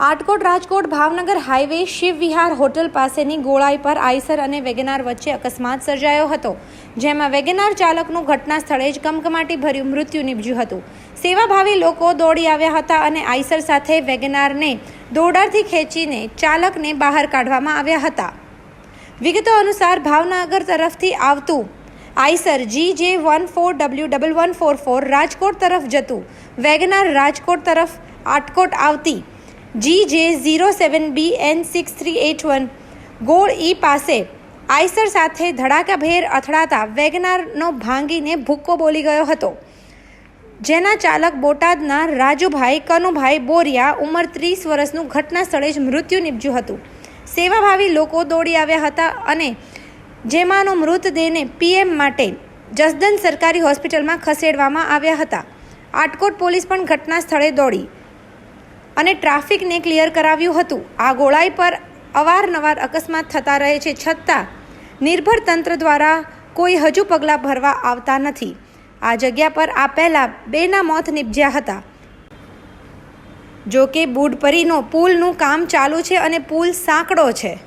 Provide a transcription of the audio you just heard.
Atkot Rajkot Bhavnagar highway Shiv Vihar hotel પાસેની ગોળાઈ પર આઈસર અને વેગેનાર વચ્ચે અકસ્માત સર્જાયો હતો, જેમાં વેગેનાર ચાલકનું ઘટના સ્થળે જ કમકમાટી ભર્યું મૃત્યુ નીપજ્યું હતું. સેવાભાવી લોકો દોડી આવ્યા હતા અને આઈસર સાથે વેગેનારને દોરડાથી ખેંચીને ચાલકને બહાર કાઢવામાં આવ્યા હતા. વિગતો અનુસાર ભાવનગર તરફથી આવતું Eicher G J one four W double one four four Rajkot તરફ જતું, વેગનાર રાજકોટ તરફ આટકોટ આવતી G J zero seven B N six three eight one ગોળ ઈ પાસે આઈસર સાથે ધડાકાભેર અથડાતા વેગનારનો ભાંગીને ભૂક્કો બોલી ગયો હતો. જેના ચાલક બોટાદના રાજુભાઈ કનુભાઈ બોરિયા ઉંમર ત્રીસ વર્ષનું ઘટના સ્થળે જ મૃત્યુ નીપજ્યું હતું. સેવાભાવી લોકો દોડી આવ્યા હતા અને જેમાંનો મૃતદેહને પીએમ માટે જસદન સરકારી હોસ્પિટલમાં ખસેડવામાં આવ્યા હતા. આટકોટ પોલીસ પણ ઘટના સ્થળે દોડી. અને ટ્રાફિકને ક્લિયર કરાવ્યું હતું. આ ગોળાઈ પર અવારનવાર અકસ્માત થતા રહે છે છતાં નિર્ભર તંત્ર દ્વારા કોઈ હજુ પગલાં ભરવા આવતા નથી. આ જગ્યા પર આ પહેલાં બેના મોત નીપજ્યા હતા. જો કે બુડપરીનો પુલનું કામ ચાલુ છે અને પુલ સાંકડો છે.